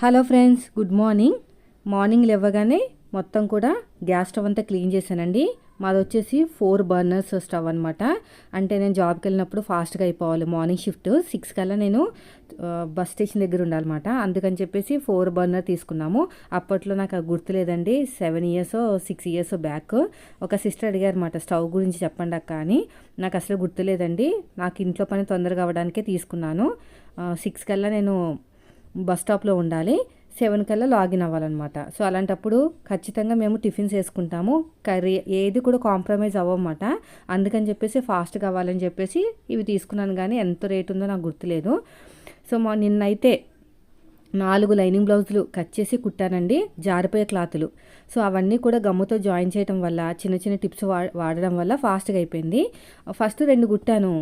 Hello friends good morning. Morning లేవగానే మొత్తం కూడా గ్యాస్ స్టవ్ అంతా క్లీన్ చేశానండి. మాది వచ్చేసి ఫోర్ బర్నర్స్ స్టవ్ అనమాట అంటే నేను జాబ్కి వెళ్ళినప్పుడు ఫాస్ట్గా అయిపోవాలి. మార్నింగ్ షిఫ్ట్ సిక్స్ కల్లా నేను బస్ స్టేషన్ దగ్గర ఉండాలన్నమాట. అందుకని చెప్పేసి ఫోర్ బర్నర్ తీసుకున్నాము. అప్పట్లో నాకు అది గుర్తులేదండి seven years six years back ఒక సిస్టర్ అడిగారు అనమాట స్టవ్ గురించి చెప్పండి అక్క అని. నాకు అసలు గుర్తులేదండి నాకు ఇంట్లో పని తొందరగా అవ్వడానికే తీసుకున్నాను. సిక్స్ కల్లా నేను బస్ స్టాప్లో ఉండాలి. సెవెన్ కల్లా లాగిన్ అవ్వాలన్నమాట. సో అలాంటప్పుడు ఖచ్చితంగా మేము టిఫిన్స్ వేసుకుంటాము. కర్రీ ఏది కూడా కాంప్రమైజ్ అవ్వమాట. అందుకని చెప్పేసి ఫాస్ట్గా కావాలని చెప్పేసి ఇవి తీసుకున్నాను కానీ ఎంత రేట్ ఉందో నాకు గుర్తులేదు. సో మా నిన్నైతే నాలుగు లైనింగ్ బ్లౌజులు కట్ చేసి కుట్టానండి. జారిపోయే క్లాతులు. సో అవన్నీ కూడా గమ్ముతో జాయిన్ చేయడం వల్ల చిన్న చిన్న టిప్స్ వా వాడడం వల్ల ఫాస్ట్గా అయిపోయింది. ఫస్ట్ రెండు కుట్టాను.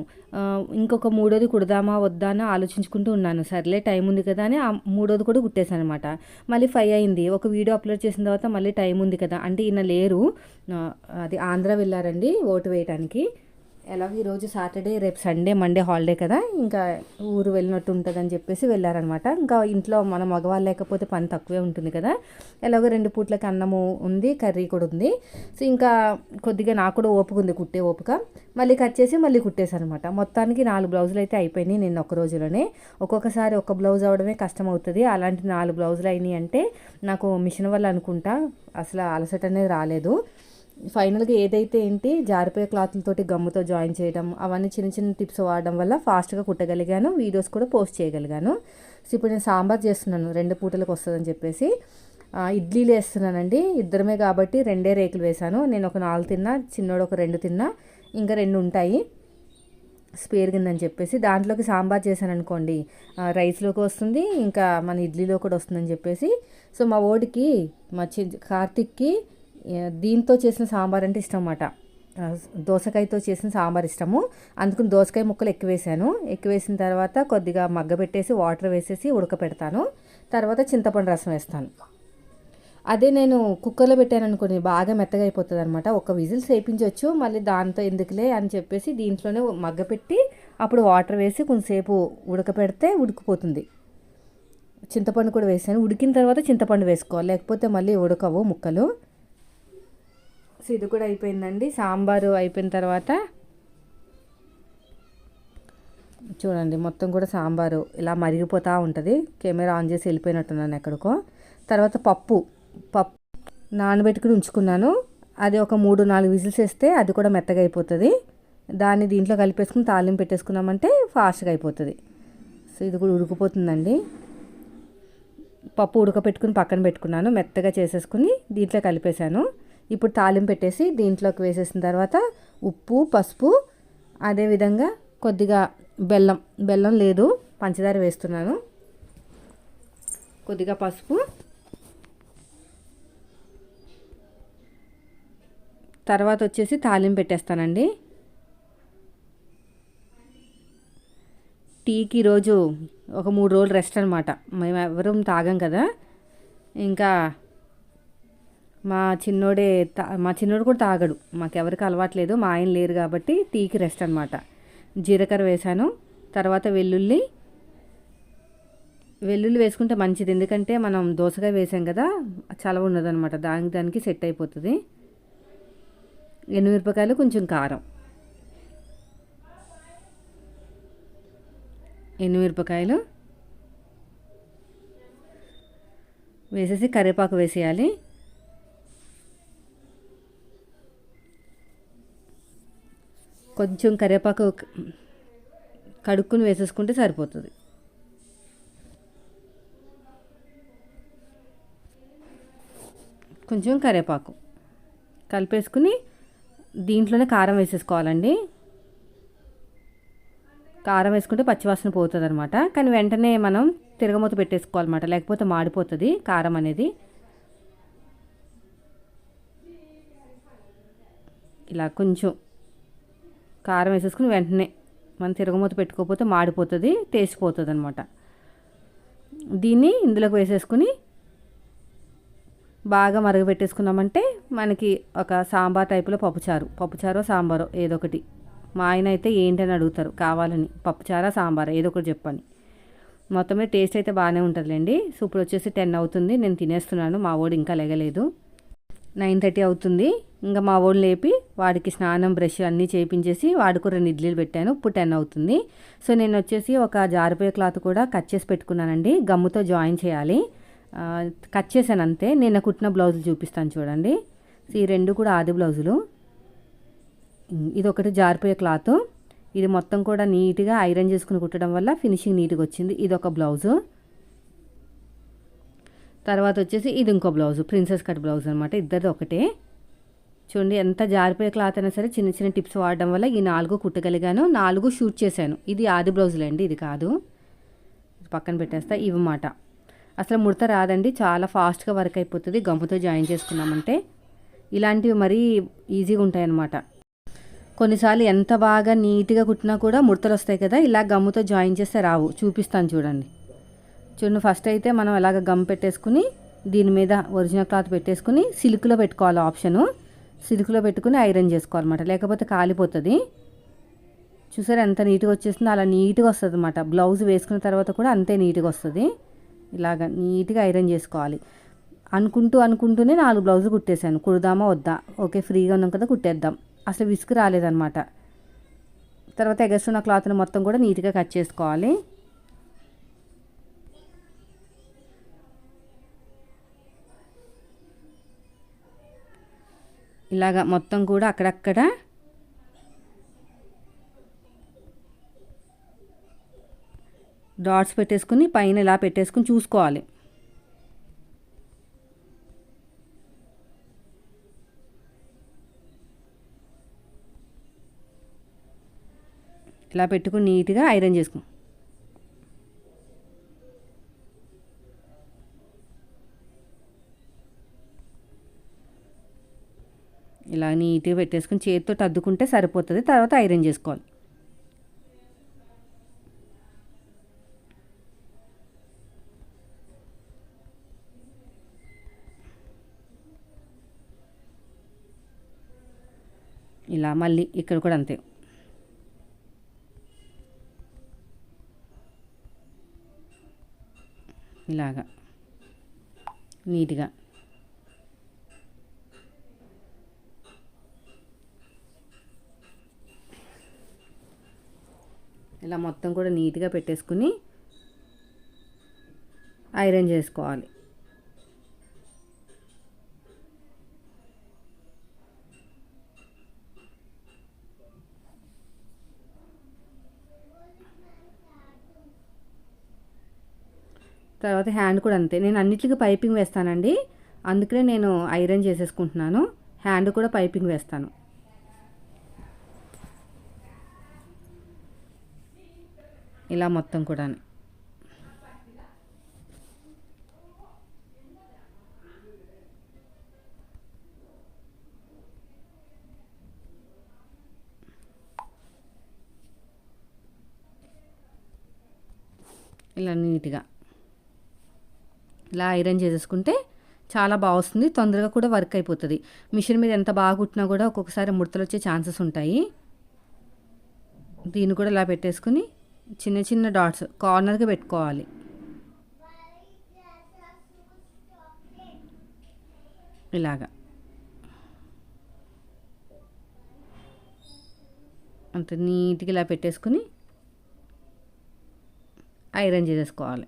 ఇంకొక మూడోది కుడదామా వద్దా అని ఆలోచించుకుంటూ ఉన్నాను. సర్లే టైం ఉంది కదా అని ఆ మూడోది కూడా కుట్టేశాను అనమాట మళ్ళీ ఫైవ్ అయింది. ఒక వీడియో అప్లోడ్ చేసిన తర్వాత మళ్ళీ టైం ఉంది కదా అంటే ఈయన లేరు. అది ఆంధ్ర వెళ్ళారండి ఓటు వేయటానికి. ఎలాగో ఈరోజు సాటర్డే రేపు సండే మండే హాలిడే కదా ఇంకా ఊరు వెళ్ళినట్టు ఉంటుందని చెప్పేసి వెళ్ళారనమాట. ఇంకా ఇంట్లో మన మగవాళ్ళు లేకపోతే పని తక్కువే ఉంటుంది కదా. ఎలాగో రెండు పూట్లకి అన్నము ఉంది కర్రీ కూడా ఉంది. సో ఇంకా కొద్దిగా నాకు కూడా ఓపిక ఉంది కుట్టే ఓపిక. మళ్ళీ కట్ చేసి మళ్ళీ కుట్టేశారనమాట మొత్తానికి నాలుగు బ్లౌజులు అయితే అయిపోయినాయి నేను ఒక రోజులోనే. ఒక్కొక్కసారి ఒక బ్లౌజ్ అవడమే కష్టం అవుతుంది అలాంటి నాలుగు బ్లౌజులు అయినాయి అంటే నాకు మిషన్ వల్ల అనుకుంటా అసలు అలసట అనేది రాలేదు. ఫైనల్గా ఏదైతే ఏంటి జారిపోయే క్లాత్లతోటి గమ్ముతో జాయిన్ చేయడం అవన్నీ చిన్న చిన్న టిప్స్ వాడడం వల్ల ఫాస్ట్గా కుట్టగలిగాను వీడియోస్ కూడా పోస్ట్ చేయగలిగాను. సో ఇప్పుడు నేను సాంబార్ చేస్తున్నాను రెండు పూటలకు వస్తుందని చెప్పేసి. ఇడ్లీలు వేస్తున్నానండి. ఇద్దరమే కాబట్టి రెండే రేకులు వేశాను. నేను ఒక నాలుగు తిన్నా చిన్నోడు ఒక రెండు తిన్నా ఇంకా రెండు ఉంటాయి. స్పేర్ కిందని చెప్పేసి. దాంట్లోకి సాంబార్ చేశాను అనుకోండి రైస్లోకి వస్తుంది ఇంకా మన ఇడ్లీలో కూడా వస్తుందని చెప్పేసి. సో మా ఓడికి మా చి కార్తిక్కి దీంతో చేసిన సాంబార్ అంటే ఇష్టం అన్నమాట దోసకాయతో చేసిన సాంబార్ ఇష్టము. అందుకని దోసకాయ ముక్కలు ఎక్కువ వేసాను. ఎక్కువ వేసిన తర్వాత కొద్దిగా మగ్గ పెట్టేసి వాటర్ వేసేసి ఉడకపెడతాను. తర్వాత చింతపండు రసం వేస్తాను. అదే నేను కుక్కర్లో పెట్టాను అనుకోండి బాగా మెత్తగా అయిపోతుంది అనమాట ఒక విజిల్స్ వేయించవచ్చు మళ్ళీ దాంతో ఎందుకులే అని చెప్పేసి దీంట్లోనే మగ్గపెట్టి అప్పుడు వాటర్ వేసి కొంతసేపు ఉడకపెడితే ఉడికిపోతుంది. చింతపండు కూడా వేసాను. ఉడికిన తర్వాత చింతపండు వేసుకోవాలి. లేకపోతే మళ్ళీ ఉడకవు ముక్కలు. సో ఇది కూడా అయిపోయిందండి. సాంబారు అయిపోయిన తర్వాత చూడండి మొత్తం కూడా సాంబారు ఇలా మరిగిపోతూ ఉంటుంది. కెమెరా ఆన్ చేసి వెళ్ళిపోయినట్టున్నాను ఎక్కడికో. తర్వాత పప్పు పప్పు నానబెట్టుకుని ఉంచుకున్నాను. అది ఒక మూడు నాలుగు విజిల్స్ వేస్తే అది కూడా మెత్తగా అయిపోతుంది. దాన్ని దీంట్లో కలిపేసుకుని తాలింపు పెట్టేసుకున్నామంటే ఫాస్ట్గా అయిపోతుంది. సో ఇది కూడా ఉడికిపోతుందండి. పప్పు ఉడకపెట్టుకుని పక్కన పెట్టుకున్నాను. మెత్తగా చేసేసుకుని దీంట్లో కలిపేశాను. ఇప్పుడు తాలింపు పెట్టేసి దీంట్లోకి వేసేసిన తర్వాత ఉప్పు పసుపు అదేవిధంగా కొద్దిగా బెల్లం బెల్లం లేదు పంచదార వేస్తున్నాను. కొద్దిగా పసుపు. తర్వాత వచ్చేసి తాలింపు పెట్టేస్తానండి. టీకి ఈరోజు ఒక మూడు రోజులు రెస్ట్ అనమాట మేము ఎవరూ తాగం కదా. ఇంకా మా చిన్నోడే తా మా చిన్నోడు కూడా తాగడు. మాకెవరికి అలవాట్లేదు మా ఆయన లేరు కాబట్టి టీకి రెస్ట్ అనమాట జీలకర్ర వేశాను తర్వాత వెల్లుల్లి వెల్లుల్లి వేసుకుంటే మంచిది. ఎందుకంటే మనం దోశగా వేసాం కదా చలవ ఉండదనమాట దానికి దానికి సెట్ అయిపోతుంది. ఎనిమిరపకాయలు కొంచెం కారం. ఎనిమిరపకాయలు వేసేసి కరివేపాకు వేసేయాలి. కొంచెం కరివేపాకు కడుక్కుని వేసేసుకుంటే సరిపోతుంది. కొంచెం కరివేపాకు కలిపేసుకుని దీంట్లోనే కారం వేసేసుకోవాలండి. కారం వేసుకుంటే పచ్చివాసన పోతుంది అనమాట కానీ వెంటనే మనం తిరగమూత పెట్టేసుకోవాలన్నమాట. లేకపోతే మాడిపోతుంది కారం అనేది. ఇలా కొంచెం కారం వేసేసుకుని వెంటనే మనం తిరగమూత పెట్టుకోకపోతే మాడిపోతుంది టేస్ట్ పోతుంది అనమాట దీన్ని ఇందులోకి వేసేసుకుని బాగా మరగబెట్టేసుకున్నామంటే మనకి ఒక సాంబార్ టైపులో పప్పుచారు పప్పుచారో సాంబారో ఏదో ఒకటి మా ఆయన అయితే ఏంటని అడుగుతారు కావాలని. పప్పుచారా సాంబార్ ఏదో ఒకటి చెప్పని మొత్తమే టేస్ట్ అయితే బాగానే ఉంటుందిలేండి. సో ఇప్పుడు వచ్చేసి టెన్ అవుతుంది నేను తినేస్తున్నాను మా వాడు ఇంకా లెగలేదు. నైన్ థర్టీ అవుతుంది. ఇంకా మా వాడు లేపి వాడికి స్నానం బ్రష్ అన్నీ చేయించేసి వాడికి రెండు ఇడ్లీలు పెట్టాను. ఇప్పుడు టెన్ అవుతుంది. సో నేను వచ్చేసి ఒక జారిపోయే క్లాత్ కూడా కట్ చేసి పెట్టుకున్నానండి. గమ్ముతో జాయిన్ చేయాలి. కట్ చేశాను అంతే. నేను కుట్టిన బ్లౌజులు చూపిస్తాను చూడండి. ఈ రెండు కూడా ఆది బ్లౌజులు. ఇది ఒకటి జారిపోయే క్లాత్. ఇది మొత్తం కూడా నీట్గా ఐరన్ చేసుకుని కుట్టడం వల్ల ఫినిషింగ్ నీట్గా వచ్చింది. ఇది ఒక బ్లౌజు. తర్వాత వచ్చేసి ఇది ఇంకో బ్లౌజ్ ప్రిన్సెస్ కట్ బ్లౌజ్ అనమాట ఇద్దరిది ఒకటే. చూడండి ఎంత జారిపోయే క్లాత్ అయినా సరే చిన్న చిన్న టిప్స్ వాడడం వల్ల ఈ నాలుగు కుట్టగలిగాను నాలుగు షూట్ చేశాను. ఇది ఆది బ్లౌజులే అండి ఇది కాదు. పక్కన పెట్టేస్తా ఇవన్నమాట అసలు ముడత రాదండి చాలా ఫాస్ట్గా వర్క్ అయిపోతుంది గమ్ముతో జాయిన్ చేసుకున్నామంటే. ఇలాంటివి మరీ ఈజీగా ఉంటాయి అన్నమాట కొన్నిసార్లు ఎంత బాగా నీట్గా కుట్టినా కూడా ముడతలు వస్తాయి కదా ఇలా గమ్ముతో జాయిన్ చేస్తే రావు. చూపిస్తాను చూడండి. చూడండి ఫస్ట్ అయితే మనం ఎలాగ గమ్ పెట్టేసుకుని దీని మీద ఒరిజినల్ క్లాత్ పెట్టేసుకుని సిల్క్లో పెట్టుకోవాలి ఆప్షను సిల్క్లో పెట్టుకుని ఐరన్ చేసుకోవాలన్నమాట. లేకపోతే కాలిపోతుంది. చూసారు ఎంత నీట్గా వచ్చేస్తుందో? అలా నీట్గా వస్తుంది అనమాట బ్లౌజ్ వేసుకున్న తర్వాత కూడా అంతే నీట్గా వస్తుంది. ఇలాగ నీట్గా ఐరన్ చేసుకోవాలి. అనుకుంటూ అనుకుంటూనే నాలుగు బ్లౌజులు కుట్టేశాను. కుడదామా వద్దా? ఓకే ఫ్రీగా ఉన్నాం కదా కుట్టేద్దాం. అసలు విసుగు రాలేదన్నమాట. తర్వాత ఎగస్ట్రున్న క్లాత్ని మొత్తం కూడా నీట్గా కట్ చేసుకోవాలి. ఇలాగా మొత్తం కూడా అక్కడక్కడ డాట్స్ పెట్టేసుకుని పైన ఇలా పెట్టేసుకుని చూసుకోవాలి. ఇలా పెట్టుకుని నీట్గా ఐరన్ చేసుకుని ఇలా నీట్గా పెట్టేసుకుని చేతితో అద్దుకుంటే సరిపోతుంది. తర్వాత ఐరన్ చేసుకోవాలి. ఇలా మళ్ళీ ఇక్కడ కూడా అంతే. ఇలాగా. నీట్గా. ఇలా మొత్తం కూడా నీట్గా పెట్టేసుకుని ఐరన్ చేసుకోవాలి. తర్వాత హ్యాండ్ కూడా అంతే. నేను అన్నిటికీ పైపింగ్ వేస్తానండి. అందుకనే నేను ఐరన్ చేసేసుకుంటున్నాను. హ్యాండ్ కూడా పైపింగ్ వేస్తాను. ఇలా మొత్తం కూడా ఇలా నీట్గా. ఇలా ఐరన్ చేసేసుకుంటే చాలా బాగా వస్తుంది తొందరగా కూడా వర్క్ అయిపోతుంది. మిషన్ మీద ఎంత బాగా కుట్టినా కూడా ఒక్కొక్కసారి ముడతలు వచ్చే ఛాన్సెస్ ఉంటాయి. దీన్ని కూడా ఇలా పెట్టేసుకుని చిన్న చిన్న డాట్స్ కార్నర్కి పెట్టుకోవాలి. ఇలాగా. అంత నీట్గా ఇలా పెట్టేసుకుని ఐరన్ చేసేసుకోవాలి.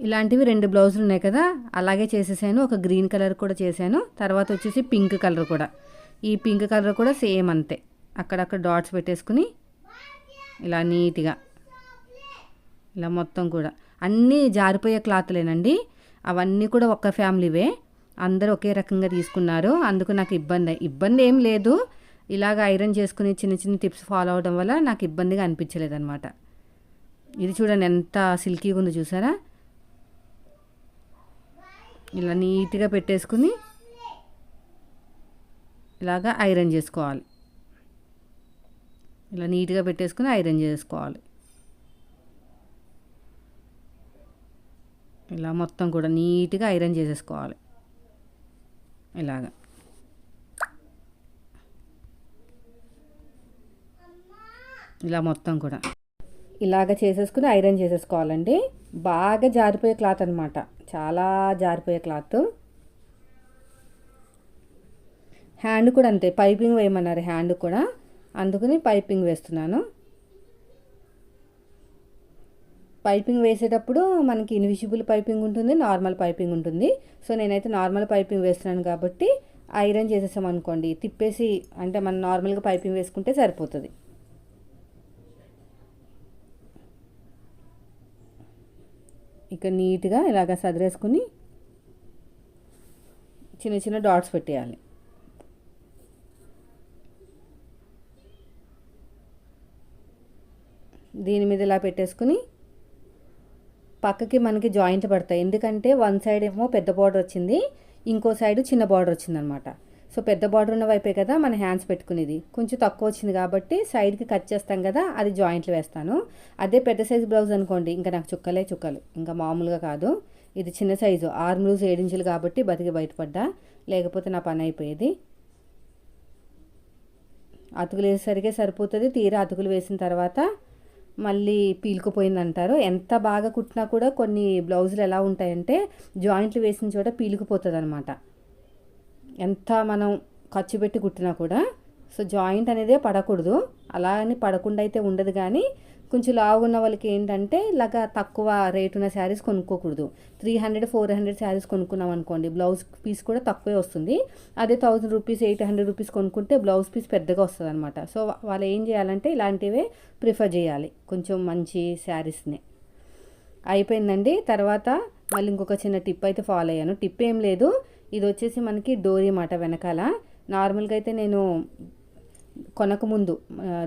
ఇలాంటివి రెండు బ్లౌజులు ఉన్నాయి కదా అలాగే చేసేసాను. ఒక గ్రీన్ కలర్ కూడా చేశాను తర్వాత వచ్చేసి పింక్ కలర్ కూడా. ఈ పింక్ కలర్ కూడా సేమ్ అంతే. అక్కడక్కడ డాట్స్ పెట్టేసుకుని ఇలా నీట్గా. ఇలా మొత్తం కూడా. అన్నీ జారిపోయే క్లాత్లేనండి. అవన్నీ కూడా ఒక్క ఫ్యామిలీవే. అందరూ ఒకే రకంగా తీసుకున్నారు. అందుకు నాకు ఇబ్బంది. ఇబ్బంది ఏం లేదు. ఇలాగ ఐరన్ చేసుకుని చిన్న చిన్న టిప్స్ ఫాలో అవడం వల్ల నాకు ఇబ్బందిగా అనిపించలేదు అనమాట ఇది చూడండి ఎంత సిల్కీగా ఉందో చూసారా? ఇలా నీట్గా పెట్టేసుకుని ఇలాగా ఐరన్ చేసుకోవాలి. ఇలా నీట్గా పెట్టేసుకుని ఐరన్ చేసుకోవాలి. ఇలా మొత్తం కూడా నీట్గా ఐరన్ చేసేసుకోవాలి. ఇలాగా. ఇలా మొత్తం కూడా. ఇలాగ చేసేసుకుని ఐరన్ చేసేసుకోవాలండి. బాగా జారిపోయే క్లాత్ అనమాట చాలా జారిపోయే క్లాత్. హ్యాండ్ కూడా అంతే. పైపింగ్ వేయమన్నారు హ్యాండ్ కూడా. అందుకని పైపింగ్ వేస్తున్నాను. పైపింగ్ వేసేటప్పుడు మనకి ఇన్విజిబుల్ పైపింగ్ ఉంటుంది నార్మల్ పైపింగ్ ఉంటుంది. సో నేనైతే నార్మల్ పైపింగ్ వేస్తున్నాను కాబట్టి ఐరన్ చేసేసాం అనుకోండి. తిప్పేసి అంటే మనం నార్మల్గా పైపింగ్ వేసుకుంటే సరిపోతుంది. ఇక నీట్గా ఇలాగ సదిరేసుకుని చిన్న చిన్న డాట్స్ పెట్టేయాలి. దీని మీద ఇలా పెట్టేసుకుని పక్కకి మనకి జాయింట్ పడతాయి. ఎందుకంటే వన్ సైడ్ ఏమో పెద్ద బార్డర్ వచ్చింది ఇంకో సైడ్ చిన్న బార్డర్ వచ్చిందనమాట. సో పెద్ద బార్డర్ ఉన్న వైపే కదా మన హ్యాండ్స్ పెట్టుకునేది. కొంచెం తక్కువ వచ్చింది కాబట్టి సైడ్కి కట్ చేస్తాం కదా అది జాయింట్లు వేస్తాను. అదే పెద్ద సైజు బ్లౌజ్ అనుకోండి ఇంకా నాకు చుక్కలే చుక్కలు. ఇంకా మామూలుగా కాదు. ఇది చిన్న సైజు ఆరు బ్లూజ్ ఏడించులు కాబట్టి బతికి బయటపడ్డా లేకపోతే నా పని అయిపోయేది. అతుకులు వేసేసరికే సరిపోతుంది తీరా అతుకులు వేసిన తర్వాత మళ్ళీ పీలుకుపోయింది అంటారు ఎంత బాగా కుట్టినా కూడా కొన్ని బ్లౌజులు ఎలా ఉంటాయంటే జాయింట్లు వేసిన చోట పీలుకుపోతుంది అనమాట ఎంత మనం ఖర్చు పెట్టి కుట్టినా కూడా సో జాయింట్ అనేది పడకూడదు. అలా అని పడకుండా అయితే ఉండదు కానీ కొంచెం లావున్న వాళ్ళకి ఏంటంటే ఇలాగ తక్కువ రేట్ ఉన్న saris కొనుక్కోకూడదు. Three hundred four hundred saris కొనుక్కున్నాం అనుకోండి బ్లౌజ్ పీస్ కూడా తక్కువే వస్తుంది. అదే thousand rupees eight hundred rupees కొనుక్కుంటే బ్లౌజ్ పీస్ పెద్దగా వస్తుంది అనమాట సో వాళ్ళు ఏం చేయాలంటే ఇలాంటివే ప్రిఫర్ చేయాలి కొంచెం మంచి శారీస్ని. అయిపోయిందండి. తర్వాత మళ్ళీ ఇంకొక చిన్న టిప్ అయితే ఫాలో అయ్యాను. టిప్ ఏం లేదు. ఇది వచ్చేసి మనకి డోరీ మాట వెనకాల. నార్మల్గా అయితే నేను కొనకముందు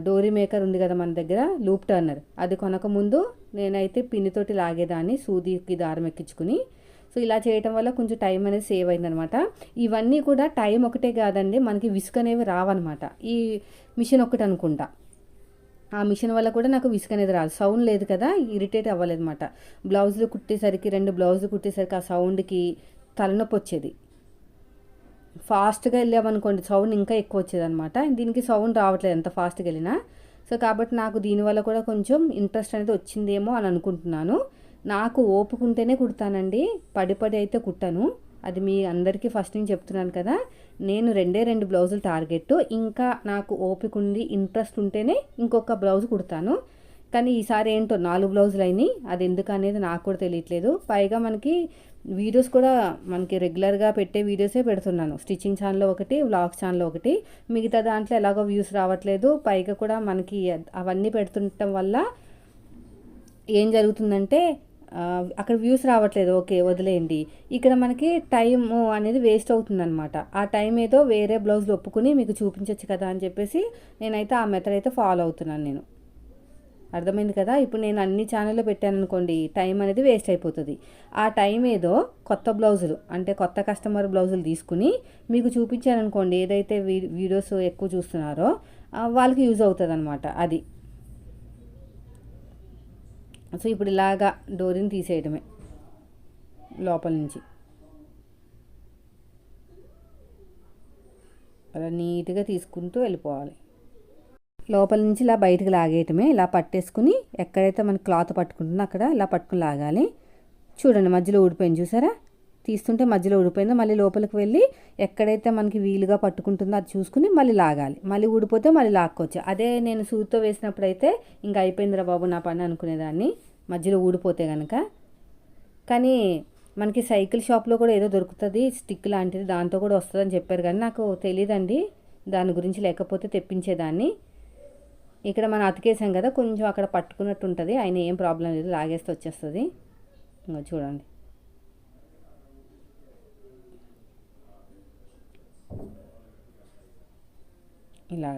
డోరీ మేకర్ ఉంది కదా మన దగ్గర లూప్ టర్నర్. అది కొనకముందు నేనైతే పిన్నితోటి లాగేదాన్ని సూదికి దారం ఎక్కించుకుని. సో ఇలా చేయటం వల్ల కొంచెం టైం అనేది సేవ్ అయిందనమాట. ఇవన్నీ కూడా టైం ఒకటే కాదండి మనకి విసుగు అనేవి రావన్నమాట ఈ మిషన్ ఒకటి అనుకుంటా. ఆ మిషన్ వల్ల కూడా నాకు విసుగు అనేది రాదు. సౌండ్ లేదు కదా ఇరిటేట్ అవ్వలేదు అనమాట బ్లౌజులు కుట్టేసరికి రెండు బ్లౌజులు కుట్టేసరికి ఆ సౌండ్కి తలనొప్పి వచ్చేది. ఫాస్ట్గా వెళ్ళామనుకోండి సౌండ్ ఇంకా ఎక్కువ వచ్చేదనమాట దీనికి సౌండ్ రావట్లేదు ఎంత ఫాస్ట్గా వెళ్ళినా. సో కాబట్టి నాకు దీనివల్ల కూడా కొంచెం ఇంట్రెస్ట్ అనేది వచ్చిందేమో అని అనుకుంటున్నాను. నాకు ఓపుకుంటేనే కుడతానండి. పడి పడి అయితే కుట్టను. అది మీ అందరికీ ఫస్ట్ నేను చెప్తున్నాను కదా. నేను రెండే రెండు బ్లౌజులు టార్గెట్. ఇంకా నాకు ఓపిక ఉంది ఇంట్రెస్ట్ ఉంటేనే ఇంకొక బ్లౌజ్ కుడతాను. కానీ ఈసారి ఏంటో నాలుగు బ్లౌజులు అయినాయి. అది ఎందుకు అనేది నాకు కూడా తెలియట్లేదు. పైగా మనకి వీడియోస్ కూడా మనకి రెగ్యులర్గా పెట్టే వీడియోసే పెడుతున్నాను. స్టిచ్చింగ్ ఛానల్ ఒకటి వ్లాగ్ ఛానల్ ఒకటి. మిగతా దాంట్లో ఎలాగో వ్యూస్ రావట్లేదు. పైగా కూడా మనకి అవన్నీ పెడుతుండటం వల్ల ఏం జరుగుతుందంటే అక్కడ వ్యూస్ రావట్లేదు. ఓకే వదిలేయండి. ఇక్కడ మనకి టైం అనేది వేస్ట్ అవుతుందన్నమాట. ఆ టైం ఏదో వేరే బ్లౌజ్లు ఒప్పుకుని మీకు చూపించవచ్చు కదా అని చెప్పేసి నేనైతే ఆ మెథడ్ అయితే ఫాలో అవుతున్నాను నేను. అర్థమైంది కదా? ఇప్పుడు నేను అన్ని ఛానల్లో పెట్టాను అనుకోండి టైం అనేది వేస్ట్ అయిపోతుంది. ఆ టైం ఏదో కొత్త బ్లౌజులు అంటే కొత్త కస్టమర్ బ్లౌజులు తీసుకుని మీకు చూపించాను అనుకోండి ఏదైతే వీడియోస్ ఎక్కువ చూస్తున్నారో వాళ్ళకి యూజ్ అవుతుంది అనమాట అది. సో ఇప్పుడు ఇలాగా డోరీని తీసేయడమే లోపల నుంచి. అలా నీట్గా తీసుకుంటూ వెళ్ళిపోవాలి. లోపల నుంచి ఇలా బయటకు లాగేయటమే. ఇలా పట్టేసుకుని ఎక్కడైతే మన క్లాత్ పట్టుకుంటుందో అక్కడ ఇలా పట్టుకుని లాగాలి. చూడండి మధ్యలో ఊడిపోయింది చూసారా? తీస్తుంటే మధ్యలో ఊడిపోయిందో. మళ్ళీ లోపలికి వెళ్ళి ఎక్కడైతే మనకి వీలుగా పట్టుకుంటుందో అది చూసుకుని మళ్ళీ లాగాలి. మళ్ళీ ఊడిపోతే మళ్ళీ లాక్కోవచ్చు. అదే నేను సూతో వేసినప్పుడు అయితే ఇంకా అయిపోయిందిరా బాబు నా పని అనుకునేదాన్ని. మధ్యలో ఊడిపోతే కనుక కానీ మనకి సైకిల్ షాప్లో కూడా ఏదో దొరుకుతుంది స్టిక్ లాంటిది దాంతో కూడా వస్తుందని చెప్పారు కానీ నాకు తెలియదండి దాని గురించి లేకపోతే తెప్పించేదాన్ని. ఇక్కడ మనం అతికేసాం కదా కొంచెం అక్కడ పట్టుకున్నట్టు ఉంటుంది. ఆయన ఏం ప్రాబ్లం లేదు లాగేస్తే వచ్చేస్తుంది. ఇంకా చూడండి. ఇలా.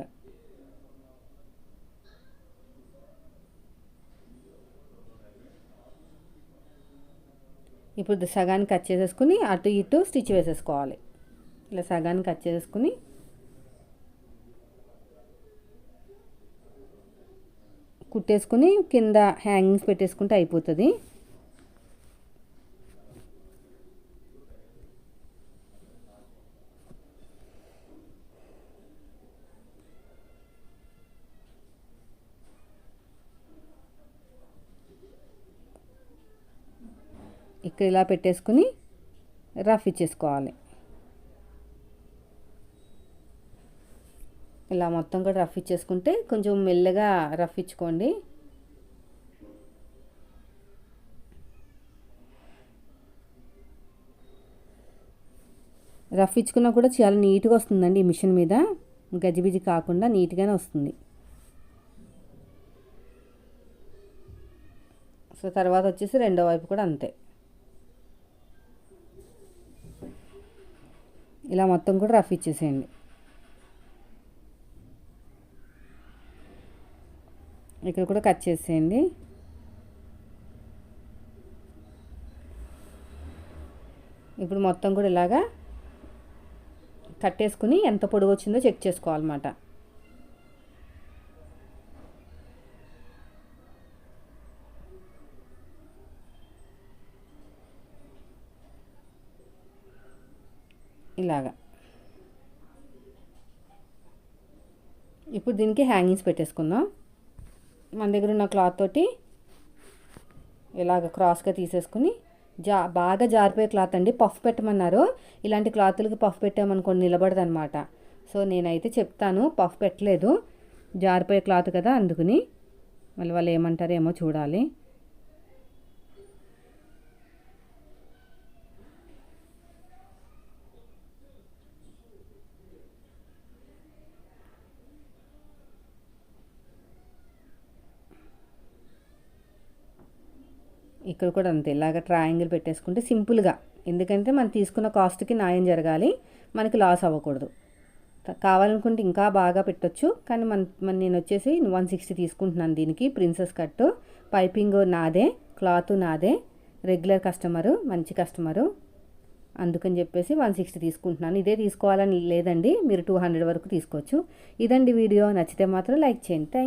ఇప్పుడు సగానికి కట్ చేసేసుకుని అటు ఇటు స్టిచ్ వేసేసుకోవాలి. ఇలా సగానికి కట్ చేసేసుకుని కుట్టేసుకుని కింద హ్యాంగింగ్స్ పెట్టేసుకుంటే అయిపోతుంది. ఇక్కడ ఇలా పెట్టేసుకుని రఫ్ ఇచ్చేసుకోవాలి. ఇలా మొత్తం కూడా రఫ్ ఇచ్చేసుకుంటే కొంచెం మెల్లగా రఫ్ ఇచ్చుకోండి. రఫ్ ఇచ్చుకున్నా కూడా చాలా నీట్గా వస్తుందండి ఈ మిషన్ మీద. గజిబిజి కాకుండా నీట్గానే వస్తుంది. సో తర్వాత వచ్చేసి రెండో వైపు కూడా అంతే. ఇలా మొత్తం కూడా రఫ్ ఇచ్చేసేయండి. ఇక్కడ కూడా కట్ చేసేయండి. ఇప్పుడు మొత్తం కూడా ఇలాగా కట్టేసుకుని ఎంత పొడుగు వచ్చిందో చెక్ చేసుకోవాలన్నమాట. ఇలాగా. ఇప్పుడు దీనికి హ్యాంగింగ్స్ పెట్టేసుకుందాం. మన దగ్గర ఉన్న క్లాత్ తోటి ఇలాగ క్రాస్గా తీసేసుకుని జా బాగా జారిపోయే క్లాత్ అండి. పఫ్ పెట్టమన్నారు. ఇలాంటి క్లాతులకి పఫ్ పెట్టామనుకోండి నిలబడదు అనమాట సో నేనైతే చెప్తాను పఫ్ పెట్టలేదు. జారిపోయే క్లాత్ కదా అందుకుని. మళ్ళీ వాళ్ళు ఏమంటారేమో చూడాలి. ఇక్కడ కూడా అంతే. ఇలాగ ట్రయాంగిల్ పెట్టేసుకుంటే సింపుల్గా ఎందుకంటే మనం తీసుకున్న కాస్ట్కి న్యాయం జరగాలి. మనకి లాస్ అవ్వకూడదు. కావాలనుకుంటే ఇంకా బాగా పెట్టొచ్చు. కానీ మన మన నేను వచ్చేసి వన్ సిక్స్టీ తీసుకుంటున్నాను దీనికి. ప్రిన్సెస్ కట్ పైపింగ్ నాదే క్లాత్ నాదే రెగ్యులర్ కస్టమరు మంచి కస్టమరు అందుకని చెప్పేసి వన్ సిక్స్టీ తీసుకుంటున్నాను. ఇదే తీసుకోవాలని లేదండి. మీరు టూ హండ్రెడ్ వరకు తీసుకోవచ్చు. ఇదండి వీడియో. నచ్చితే మాత్రం లైక్ చేయండి. థ్యాంక్